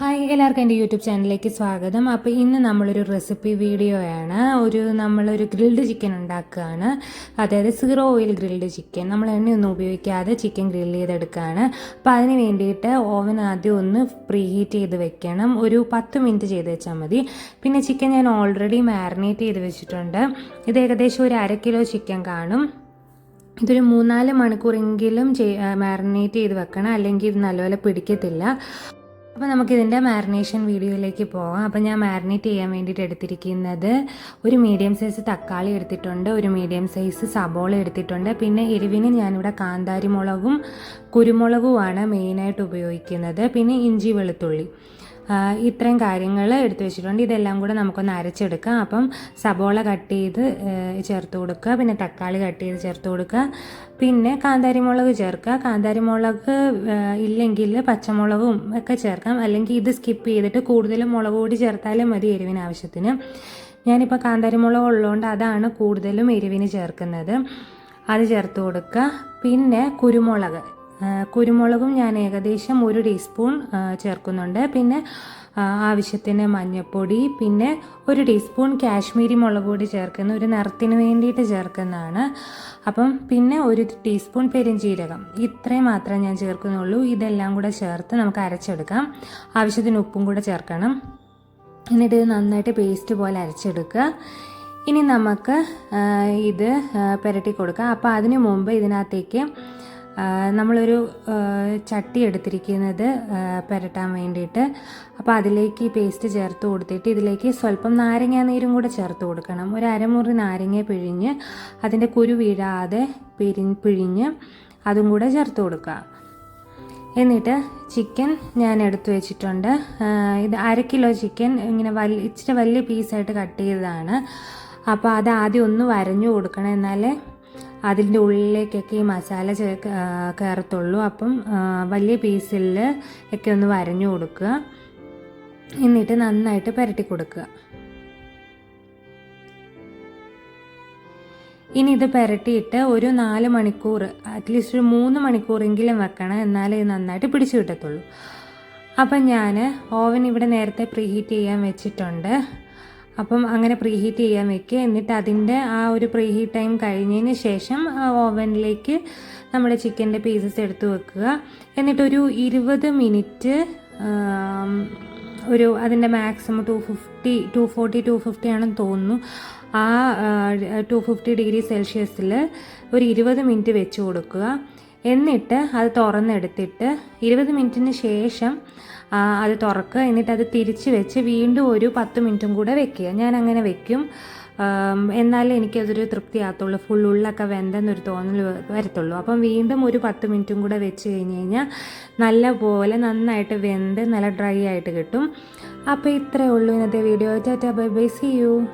Hi എല്ലാവർക്കും എന്റെ YouTube ചാനലിലേക്ക് സ്വാഗതം. അപ്പോൾ ഇന്ന് നമ്മളൊരു റെസിപ്പി വീഡിയോ ആണ് ഒരു നമ്മളൊരു ഗ്രിൽഡ് ചിക്കൻ ഉണ്ടാക്കുകയാണ്. അതായത് സീറോ ഓയിൽ ഗ്രിൽഡ് ചിക്കൻ നമ്മൾ എണ്ണയൊന്നും ഉപയോഗിക്കാതെ ചിക്കൻ ഗ്രിൽ ചെയ്തെടുക്കുകയാണ്. അപ്പോൾ അതിന് വേണ്ടിയിട്ട് ഓവൻ ആദ്യം ഒന്ന് പ്രീ ഹീറ്റ് ചെയ്ത് വെക്കണം. ഒരു പത്ത് മിനിറ്റ് ചെയ്ത് വെച്ചാൽ മതി. പിന്നെ ചിക്കൻ ഞാൻ ഓൾറെഡി മാരിനേറ്റ് ചെയ്ത് വെച്ചിട്ടുണ്ട്. ഇത് ഏകദേശം ഒരു അര കിലോ ചിക്കൻ കാണും. ഇതൊരു മൂന്നാൽ മണിക്കൂറെങ്കിലും മാരിനേറ്റ് ചെയ്ത് വെക്കണം. അല്ലെങ്കിൽ ഇത് നല്ലപോലെ പിടിക്കത്തില്ല. അപ്പോൾ നമുക്കിതിന്റെ മാരിനേഷൻ വീഡിയോയിലേക്ക് പോകാം അപ്പോൾ ഞാൻ മാരിനേറ്റ് ചെയ്യാൻ വേണ്ടിയിട്ട് എടുത്തിരിക്കുന്നത് ഒരു മീഡിയം സൈസ് തക്കാളി എടുത്തിട്ടുണ്ട് ഒരു മീഡിയം സൈസ് സബോള എടുത്തിട്ടുണ്ട്. പിന്നെ എരിവിന് ഞാനിവിടെ കാന്താരി മുളകും കുരുമുളകുമാണ് മെയിനായിട്ട് ഉപയോഗിക്കുന്നത്. പിന്നെ ഇഞ്ചി വെളുത്തുള്ളി. ഇത്രയും കാര്യങ്ങൾ എടുത്തു വെച്ചിട്ടുണ്ട്. ഇതെല്ലാം കൂടെ നമുക്കൊന്ന് അരച്ചെടുക്കാം. അപ്പം സബോള കട്ട് ചെയ്ത് ചേർത്ത് കൊടുക്കുക. പിന്നെ തക്കാളി കട്ട് ചെയ്ത് ചേർത്ത് കൊടുക്കുക. പിന്നെ കാന്താരിമുളക് ചേർക്കുക. കാന്താരിമുളക് ഇല്ലെങ്കിൽ പച്ചമുളകും ഒക്കെ ചേർക്കാം. അല്ലെങ്കിൽ ഇത് സ്കിപ്പ് ചെയ്തിട്ട് കൂടുതലും മുളക് കൂടി ചേർത്താലും മതി എരിവിന് ആവശ്യത്തിന്. ഞാനിപ്പോൾ കാന്താരി മുളക് ഉള്ളതുകൊണ്ട് അതാണ് കൂടുതലും എരിവിന് ചേർക്കുന്നത്. അത് ചേർത്ത് കൊടുക്കുക. പിന്നെ കുരുമുളക്. കുരുമുളകും ഞാൻ ഏകദേശം ഒരു ടീസ്പൂൺ ചേർക്കുന്നുണ്ട്. പിന്നെ ആവശ്യത്തിന് മഞ്ഞൾപ്പൊടി പിന്നെ ഒരു ടീസ്പൂൺ കാശ്മീരി മുളക് പൊടി ചേർക്കുന്ന ഒരു നിറത്തിന് വേണ്ടിയിട്ട് ചേർക്കുന്നതാണ്. അപ്പം പിന്നെ ഒരു ടീസ്പൂൺ പെരുംജീരകം ഇത്രയും മാത്രമേ ഞാൻ ചേർക്കുന്നുള്ളൂ. ഇതെല്ലാം കൂടെ ചേർത്ത് നമുക്ക് അരച്ചെടുക്കാം. ആവശ്യത്തിന് ഉപ്പും കൂടെ ചേർക്കണം. എന്നിട്ട് ഇത് നന്നായിട്ട് പേസ്റ്റ് പോലെ അരച്ചെടുക്കുക. ഇനി നമുക്ക് ഇത് പുരട്ടി കൊടുക്കാം. അപ്പോൾ അതിനു മുമ്പ് ഇതിനകത്തേക്ക് നമ്മളൊരു ചട്ടി എടുത്തിരിക്കുന്നത് പുരട്ടാൻ വേണ്ടിയിട്ട്. അപ്പോൾ അതിലേക്ക് ഈ പേസ്റ്റ് ചേർത്ത് കൊടുത്തിട്ട് ഇതിലേക്ക് സ്വല്പം നാരങ്ങ നീരും കൂടെ ചേർത്ത് കൊടുക്കണം. ഒരു അരമുറി നാരങ്ങ പിഴിഞ്ഞ് അതിന്റെ കുരു വീഴാതെ പിരി പിഴിഞ്ഞ് അതും കൂടെ ചേർത്ത് കൊടുക്കുക. എന്നിട്ട് ചിക്കൻ ഞാൻ എടുത്തു വെച്ചിട്ടുണ്ട്. ഇത് അര കിലോ ചിക്കൻ ഇങ്ങനെ വലിയ ഇച്ചിരി വലിയ പീസായിട്ട് കട്ട് ചെയ്തതാണ്. അപ്പോൾ അത് ആദ്യം ഒന്ന് വരഞ്ഞു കൊടുക്കണം എന്നാലേ അതിന്റെ ഉള്ളിലേക്കൊക്കെ ഈ മസാല ചേ കയറത്തുള്ളൂ. അപ്പം വലിയ പീസിൽ ഒക്കെ ഒന്ന് വരഞ്ഞു കൊടുക്കുക. എന്നിട്ട് നന്നായിട്ട് പുരട്ടി കൊടുക്കുക. ഇനി ഇത് പുരട്ടിയിട്ട് ഒരു നാല് മണിക്കൂർ അറ്റ്ലീസ്റ്റ് ഒരു മൂന്ന് മണിക്കൂറെങ്കിലും വെക്കണം. എന്നാലേ ഇത് നന്നായിട്ട് പിടിച്ചു കിട്ടത്തുള്ളൂ. അപ്പം ഞാൻ ഓവൻ ഇവിടെ നേരത്തെ പ്രീഹീറ്റ് ചെയ്യാൻ വെച്ചിട്ടുണ്ട്. അപ്പം അങ്ങനെ പ്രീഹീറ്റ് ചെയ്യാൻ വെക്കുക. എന്നിട്ട് അതിന്റെ ആ ഒരു പ്രീഹീറ്റ് ടൈം കഴിഞ്ഞതിന് ശേഷം ഓവനിലേക്ക് നമ്മുടെ ചിക്കന്റെ പീസസ് എടുത്ത് വെക്കുക. എന്നിട്ടൊരു ഇരുപത് മിനിറ്റ് ഒരു അതിന്റെ maximum two fifty two forty two fifty ആണെന്ന് തോന്നുന്നു. ആ ടു ഫിഫ്റ്റി ഡിഗ്രി സെൽഷ്യസിൽ ഒരു ഇരുപത് മിനിറ്റ് വെച്ച് കൊടുക്കുക. എന്നിട്ട് അത് തുറന്നെടുത്തിട്ട് ഇരുപത് മിനിറ്റിന് ശേഷം അത് തുറക്കുക. എന്നിട്ട് അത് തിരിച്ച് വെച്ച് വീണ്ടും ഒരു പത്ത് മിനിറ്റും കൂടെ വെക്കുക. ഞാൻ അങ്ങനെ വെക്കും എന്നാലേ എനിക്കതൊരു തൃപ്തിയാകത്തുള്ളൂ. ഫുൾ ഉള്ളൊക്കെ വെന്തെന്നൊരു തോന്നൽ വരത്തുള്ളൂ. അപ്പം വീണ്ടും ഒരു പത്ത് മിനിറ്റും കൂടെ വെച്ച് കഴിഞ്ഞ് കഴിഞ്ഞാൽ നല്ല പോലെ നന്നായിട്ട് വെന്ത് നല്ല ഡ്രൈ ആയിട്ട് കിട്ടും. അപ്പോൾ ഇത്രയേ ഉള്ളൂ ഇന്നത്തെ video. Tata bye bye. See you